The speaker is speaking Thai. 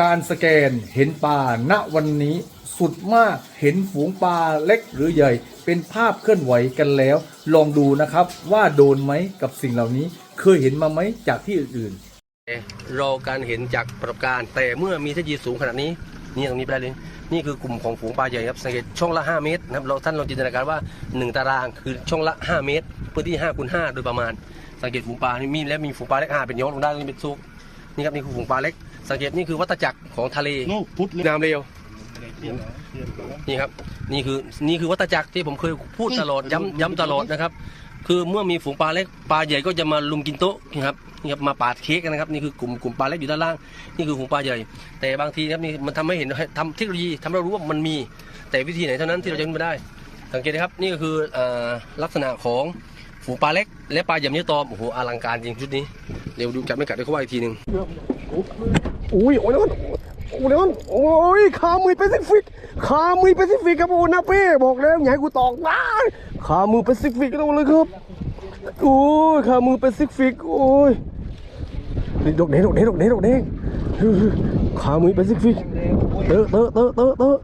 การสแกนเห็นปลาณวันนี้สุดมากเห็นฝูงปลาเล็กหรือใหญ่ เป็นภาพเคลื่อนไหวกันแล้ว ลองดูนะครับว่าโดนไหมกับสิ่งเหล่านี้ เคยเห็นมาไหมจากที่อื่นๆรอการเห็นจากประสบการณ์แต่เมื่อมีเทคโนโลยีสูงขนาดนี้นี่ตรงนี้ไปได้เลยนี่คือกลุ่มของฝูงปลาใหญ่ครับสังเกตช่องละ 5 เมตรนะครับเราท่านลองจินตนาการว่า 1 ตารางคือช่องละ 5 เมตรพื้นที่5คูณ5โดยประมาณ สังเกตฝูงปลานี่มีและมีฝูงปลาเล็กอ่าเป็นยอนลงได้เป็นซุก นี่ครับนี่คือฝูงปลาเล็ก สังเกตนี่คือวัฏจักรของทะเล No, put น้ำเร็วนี่ครับนี่คือนี่คือวัฏจักรที่ผมเคยพูดตลอดย้ำย้ำตลอดนะครับ คือเมื่อมีฝูงปลาเล็กปลาใหญ่ก็จะมาลุมกินโต๊ะนะครับนี่ครับมาปาดเค้กกันนะครับนี่คือกลุ่มกลุ่มปลาเล็กอยู่ด้านล่าง นี่คือฝูงปลาใหญ่ แต่บางทีนะครับนี่มันทำให้เห็นทำเทคโนโลยีทำให้เรารู้ว่ามันมี แต่วิธีไหนเท่านั้นที่เราจะขึ้นมาได้ สังเกตนะครับนี่ก็คือเอ่อลักษณะของ ฝูปลาเล็ก และปลาเหยี่ยมเนื้อตอมโอ้โหอลังการจริงชุดนี้เดี๋ยวดูจับไม่กัดเดี๋ยวเขาว่าอีกทีหนึ่งอุ้ยโอ้ยนโอ้ยนโอ้ยขามือแปซิฟิกขามือแปซิฟิกครับโอ้นาเป้บอกแล้วอย่าให้กูตอกว้าขามือแปซิฟิกต้องเลยครับโอ้ยขามือแปซิฟิกโอ้ยดกเด้งดกเด้งดกเด้งดกเด้งขามือแปซิฟิกเตอะเตอะเตอะเตอะเตอะ